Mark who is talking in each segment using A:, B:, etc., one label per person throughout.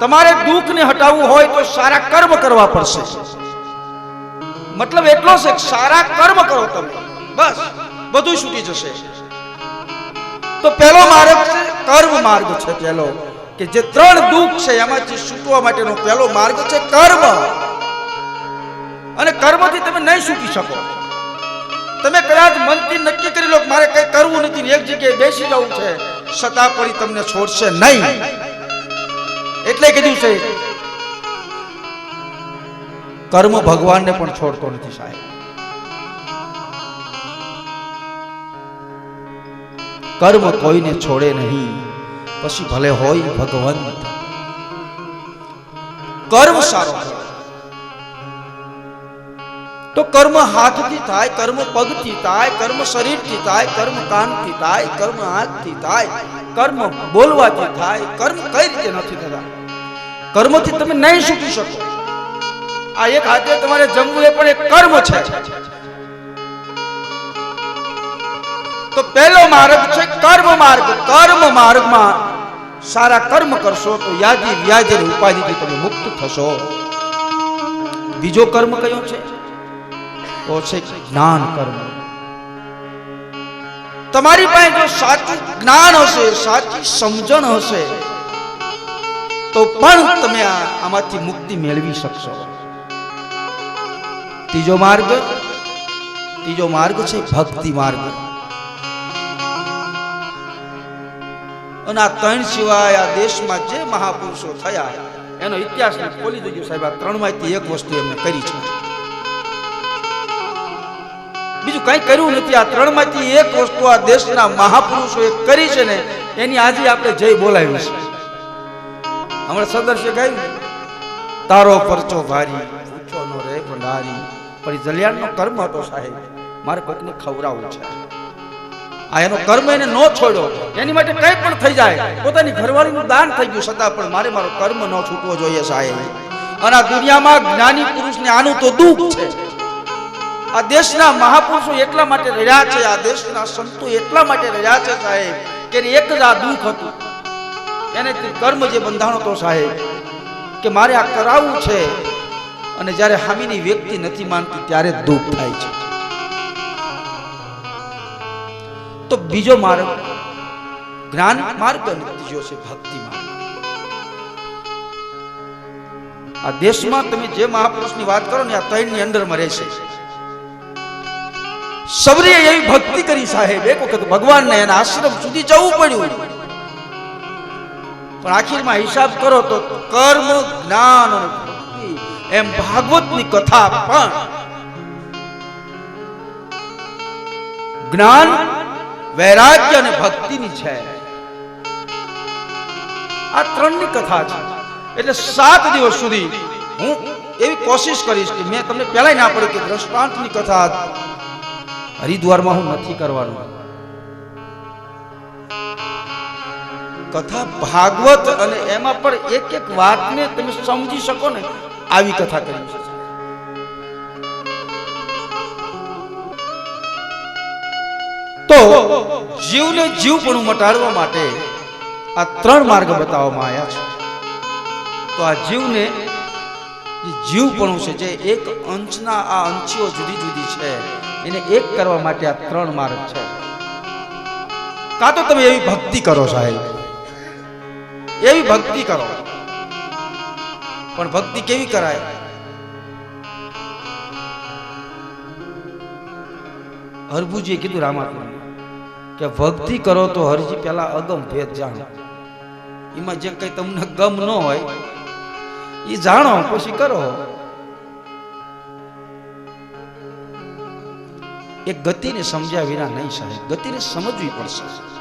A: તમારે દુઃખને હટાવવું હોય તો સારા કર્મ કરવા પડશે. મતલબ એટલો છે સારા કર્મ કરો તમે. બસ, બધું છૂટી જશે. તો પહેલો માર્ગ છે, કર્મ માર્ગ છે પહેલો. કે જે ત્રણ દુઃખ છે, એમાંથી છૂટવા માટેનો પહેલો માર્ગ છે કર્મ. અને કર્મથી તમે નહીં છૂટી શકો. તમે કદાચ મનથી નક્કી કરી લો મારે કઈ કરવું નથી એક જગ્યાએ બેસી જવું છે, છતાં પણ તમને છોડશે નહીં. એટલે કીધું છે, કર્મ ભગવાનને પણ છોડતો નથી સાહેબ. કર્મ કોઈને છોડે નહીં, પછી ભલે હોય ભગવંત. કર્મ સારો તો કર્મ હાથથી થાય, કર્મ પગથી થાય, કર્મ શરીરથી થાય, કર્મ કાનથી થાય, કર્મ હાથથી થાય, કર્મ બોલવાથી થાય, કર્મ કઈ રીતે નથી થતા? કર્મથી તમે નહીં શીખી શકો. આ એક હાથે તમારે જમવું એ પણ એક કર્મ છે. તો પહેલો માર્ગ છે કર્મ માર્ગ. કર્મ માર્ગમાં સારા કર્મ કરશો તો યાદી વ્યાજ ઉપાધિથી તમે મુક્ત થશો. બીજો કર્મ કયો છે? તો છે જ્ઞાન કર્મ. તમારી પાસે જો સાચું જ્ઞાન હશે, સાચી સમજણ હશે તો પણ તમે આમાંથી મુક્તિ મેળવી શકશો. ત્રીજો માર્ગ ત્રીજો માર્ગ છે ભક્તિ માર્ગ. અને આ ત્રણ સિવાય આ દેશમાં જે મહાપુરુષો થયા, એનો ઇતિહાસ ખોલી દીધું સાહેબ. આ ત્રણમાંથી એક વસ્તુ એમને કરી છે. બીજું કઈ કર્યું નથી. આ ત્રણમાંથી એક વસ્તુ આ દેશના મહાપુરુષોએ કરી છે ને, એની આજે આપણે જય બોલાવી છે. હમણાં સદર્શે ગાયું. તારો પરચો ભારી ઊંચો નો રે ભંડારી. પણ જલિયાણનો કર્મ હતો સાહેબ. મારે કોકને ખવડાવવું છે. આ એનો કર્મ એને ન છોડ્યો. એની માટે કંઈ પણ થઈ જાય. પોતાની ઘરવાળીનું દાન થઈ ગયું છતાં પણ મારે મારો કર્મ ન છૂટવો જોઈએ સાહેબ. અને આ દુનિયામાં જ્ઞાની પુરુષને આનું તો દુઃખ છે. આ દેશના મહાપુરુષો એટલા માટે રહ્યા છે, આ દેશના સંતો એટલા માટે રહ્યા છે સાહેબ, કે એક જ આ દુઃખ હતું. એને કર્મ જે બંધાણો તો સાહેબ, કે મારે આ કરાવવું છે, અને જ્યારે હામીની વ્યક્તિ નથી માનતી ત્યારે દુઃખ થાય છે. તો બીજો માર્ગ, જ્ઞાન માર્ગ અને ત્રીજો છે ભક્તિ માર્ગ. આ દેશમાં તમે જે મહાપુરુષની વાત કરો ને, આ ત્રણની અંદરમાં રહેશે. સબરીએ એવી ભક્તિ કરી સાહેબ, એક વખત ભગવાનને એના આશ્રમ સુધી જવું પડ્યું. પણ આખીરમાં હિસાબ કરો તો કર્મ, જ્ઞાન એમ ભાગવતની કથા પણ. જ્ઞાન વૈરાગ્ય અને ભક્તિની છે. આ ત્રણની કથા છે. એટલે સાત દિવસ સુધી હું એવી કોશિશ કરીશ કે મેં તમને પહેલા ના પડ્યું કે દ્રષ્ટાંતની કથા હરિદ્વારમાં હું નથી કરવાનું. કથા ભાગવત અને એમાં પણ એક એક વાતને તમે સમજી શકો ને, આવી કથા કરી છે. તો જીવને જીવપણું મટાડવા માટે આ ત્રણ માર્ગ બતાવવામાં આવ્યા છે. તો આ જીવને જે જીવપણું છે, જે એક અંશના આ અંશીઓ જુદી જુદી છે, એને એક કરવા માટે આ ત્રણ માર્ગ છે. કાં તો તમે એવી ભક્તિ કરો સાહેબ. એવી ભક્તિ કરો. પણ ભક્તિ કેવી કરાય? હરભુજીએ કીધું રામાત્મા કે ભક્તિ કરો તો હરજી પેલા અગમ ભેદ જાણો. એમાં જે કઈ તમને ગમ ન હોય એ જાણો, પછી કરો. એ ગતિને સમજ્યા વિના નહીં સાહેબ, ગતિને સમજવી પડશે.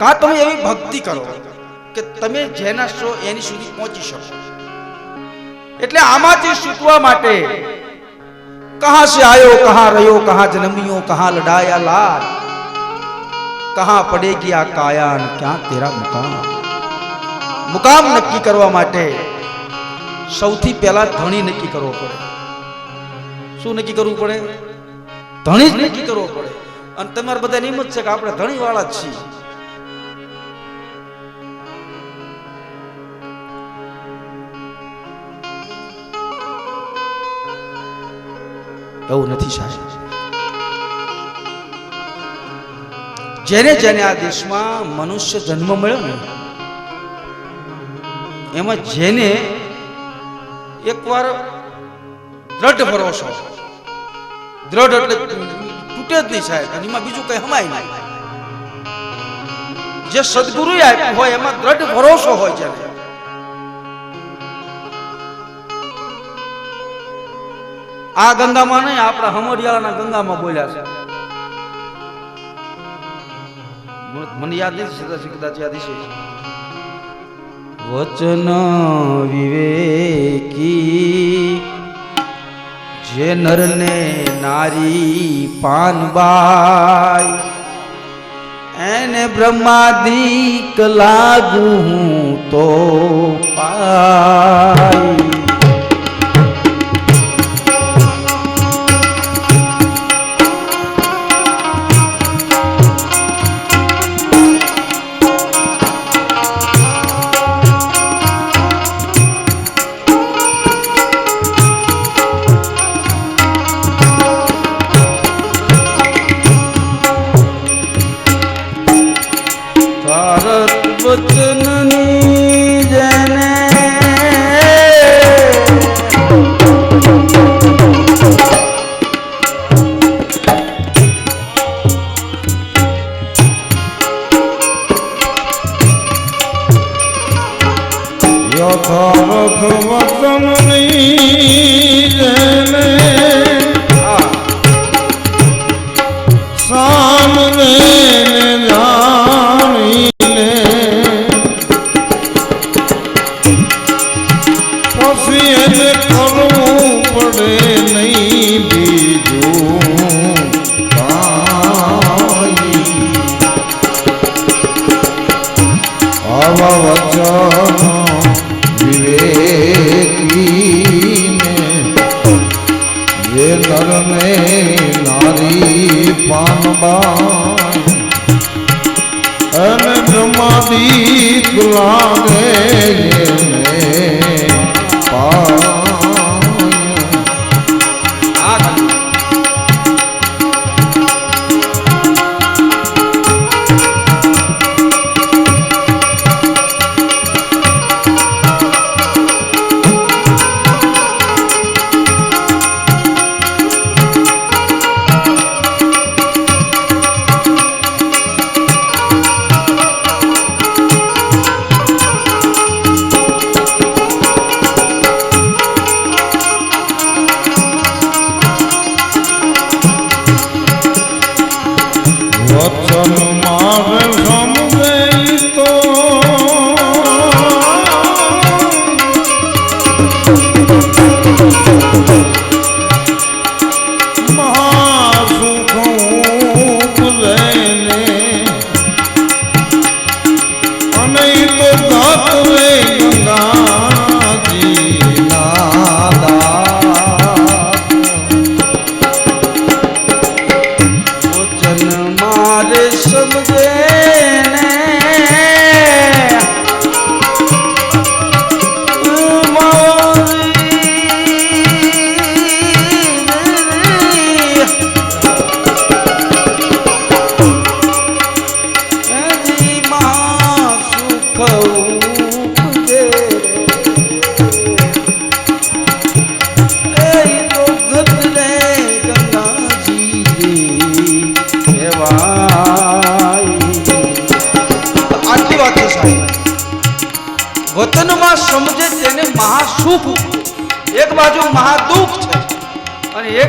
A: કાં તમે એવી ભક્તિ કરો કે તમે જેના છો એની સુધી પહોંચી શકો? એટલે આમાંથી છૂટવા માટે કહા સે આયો, કહા રહ્યો, કહા જન્મ્યો, કહા લડાયા લાલ કહા પડે આ કાયા ક્યાં તેરા મુકામ? મુકામ નક્કી કરવા માટે સૌથી પહેલા ધણી નક્કી કરવો પડે. શું નક્કી કરવું પડે? ધણી જ નક્કી કરવો પડે. અને તમારે બધા નિયમ જ છે કે આપણે ધણી વાળા જ છીએ. એવું નથી સાહેબ. જેને જેને આ દેશમાં મનુષ્ય જન્મ મળ્યો ને, એમાં જેને એકવાર દ્રઢ ભરોસો, દ્રઢ એટલે તૂટે જ નહીં સાહેબ એમાં બીજું કઈ હમાય નહીં. જે સદગુરુ આપ્યું હોય, એમાં દ્રઢ ભરોસો હોય જેને. આ ગંગામાં નહીં, આપણા હમરિયાળાના ગંગામાં બોલ્યા છે. મને યાદ નથી સદાશિવ કદાચ યાદ છે વચન વિવેકી, જે નરને નારી પાનબાઈ એને બ્રહ્માદિક લાગુ હું તો પાઈ. વચનની જેને
B: બ્રહ્માદિક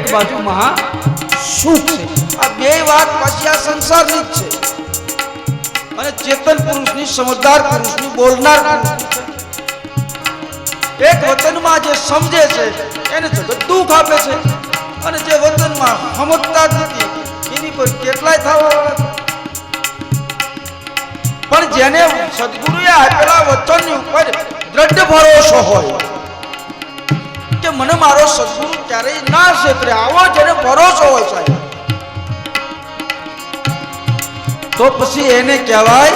A: એક સુખ છે? આ બે વાત પાછી આ સંસારની જ છે. અને ચેતન પુરુષની, સમજદાર પુરુષની બોલનાર એક વતનમાં જે સમજે છે, એને જગત દુઃખ આપે છે. અને જે વતનમાં સમજતા જ નથી, એની પર કેટલાય થવા પણ જેને સદગુરુએ આપેલા વચનની ઉપર દ્રઢ ભરોસો હોય કે મને મારો સદગુરુ ક્યારેય ના છેતરે આવો જેને ભરોસો હોય સાહેબ. તો પછી એને કહેવાય,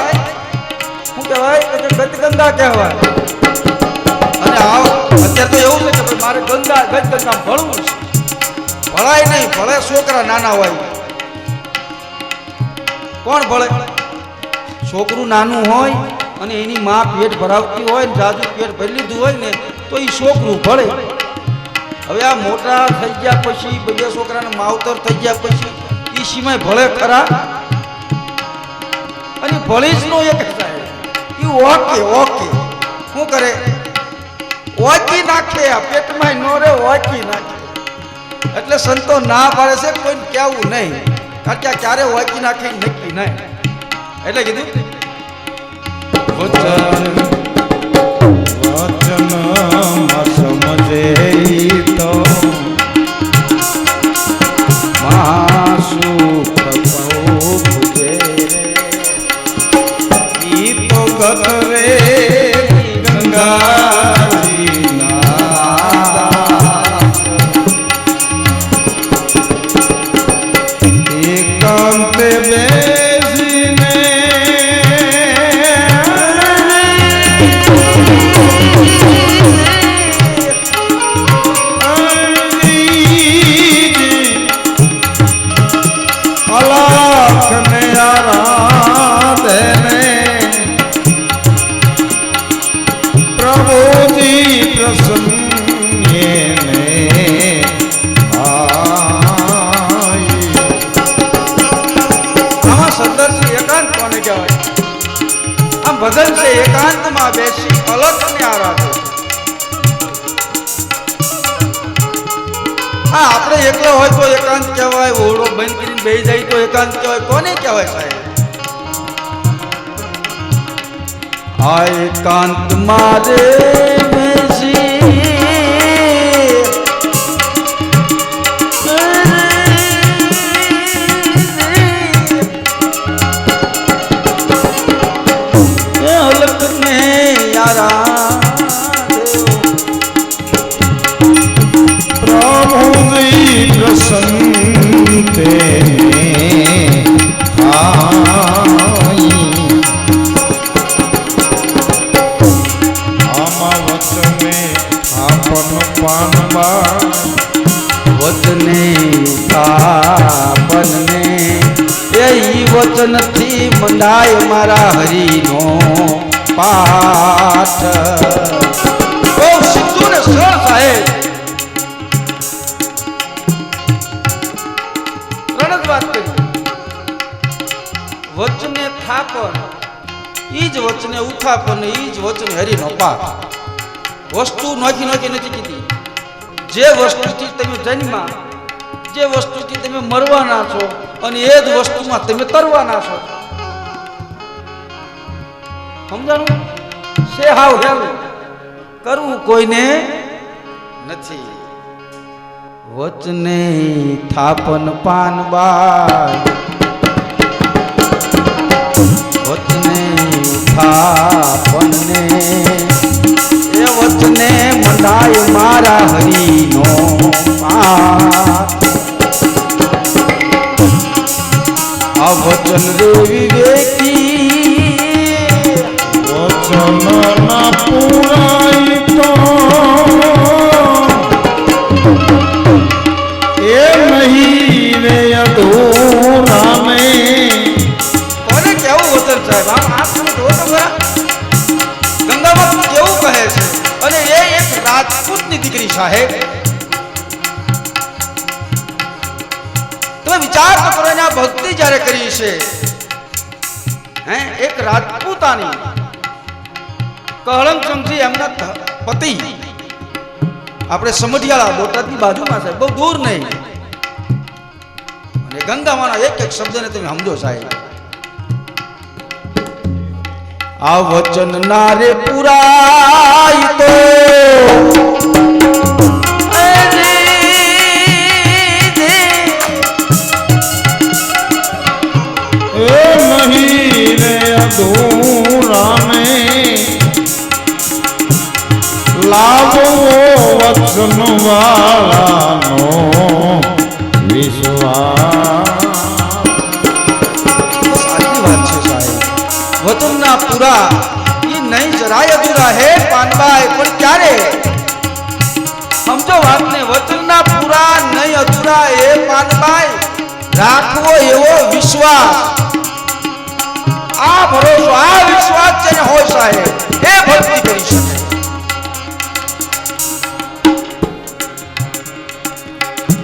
A: શું કહેવાય? કે ગતગંગા કહેવાય. અને આવ, અત્યારે તો એવું છે કે મારે ગંગા ગત ભળવું છે. ભળાય નહીં ભળે છોકરા નાના હોય. કોણ ભળે છોકરું નાનું હોય અને એની માં પેટ ભરાવતી હોય ને જાજુ પેટ ભરી લીધું હોય ને, તો એ છોકરું ભળે હવે આ મોટા થઈ ગયા પછી બધા છોકરાને માવતર થઈ ગયા પછી એ સિવાય ભળે ખરા. અને ભળી જ નો એક એ ઓકે ઓકે. શું કરે? ઓકી નાખે આ પેટમાં નો રે ઓકી નાખે. એટલે સંતો ના પાડે છે, કોઈને કહેવું નહીં. કારણ કે ક્યારે ઓકી નાખે નક્કી નહીં. એટલે કીધું? गंगा ભજન છે એકાંતમાં બેસી અલગને આરાધે હા આપણે એકલો હોય તો એકાંત કહેવાય ઓળો બંધ કરીને બે જાય તો એકાંત કહેવાય કોને કહેવાય સાહેબ આ એકાંત મારે
B: વચને
A: ઉત્થાપનને એ વચનથી મંડાય મારા હરિનો પાઠ. બહુ સીધું ને સરળ સાહેબ વચને થાપન, ઈ જ વચને ઉત્થાપન ઈ જ વચને હરિનો પાઠ. વસ્તુ નોખી નોખી નથી કીધી. જે વસ્તુથી તમે જન્મા, જે વસ્તુથી તમે મરવાના છો અને એ જ વસ્તુમાં તમે તરવાના છો. સમજાણું? છે હાવ હેલું. કરવું કોઈને નથી. વચને થાપન પાન પાનબાઈ વચને થાપનને એ વચને મંડાય મારા હરિનો આ વચન રે વિવેકી
B: વચન ના પુરાય
A: સાહેબ તમે વિચાર તો કરો આ ભક્તિ જ્યારે કરી છે, હે, એક રાજપૂતાની કહળંગચંદજી એમના પતિ, આપણે સમઢિયાળા બોટાદની બાજુમાં સાહેબ બહુ દૂર નહીં. અને ગંગામાના એક એક શબ્દને તમે સમજો સાહેબ. આ વચન ના રે પુરાય તો
B: અધૂરાને લાવો વચન વાળાનો વિશ્વાસ.
A: આ ભરોસો આ વિશ્વાસ જેને હોય સાહેબ એ ભક્તિ કરી શકે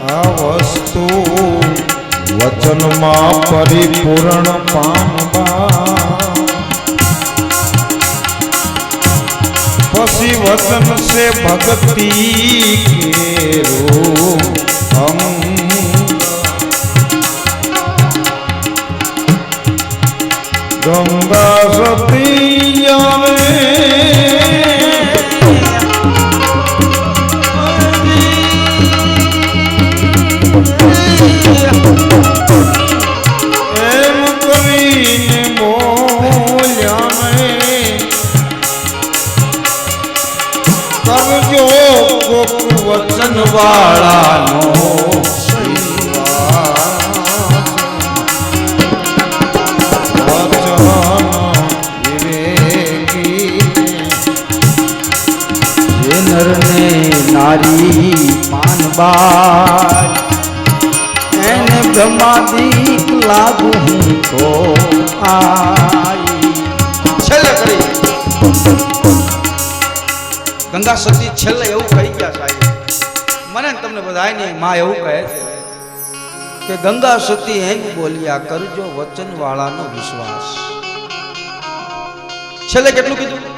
B: આ વસ્તુ વચનમાં પરિપૂર્ણ પામવા પછી વચન સે ભક્તિ કેરો અંગ ગંગા સતી
A: પાનબાઈ એને બ્રહ્માદિક લાગુ હું તો ગંગા સતી છેલ્લે એવું કહી ગયા સાહેબ. મને તમને તમને બધાને માં એવું કહે છે કે ગંગા સતી એમ બોલ્યા, કરજો વચન વાળાનો વિશ્વાસ. છેલ્લે કેટલું કીધું?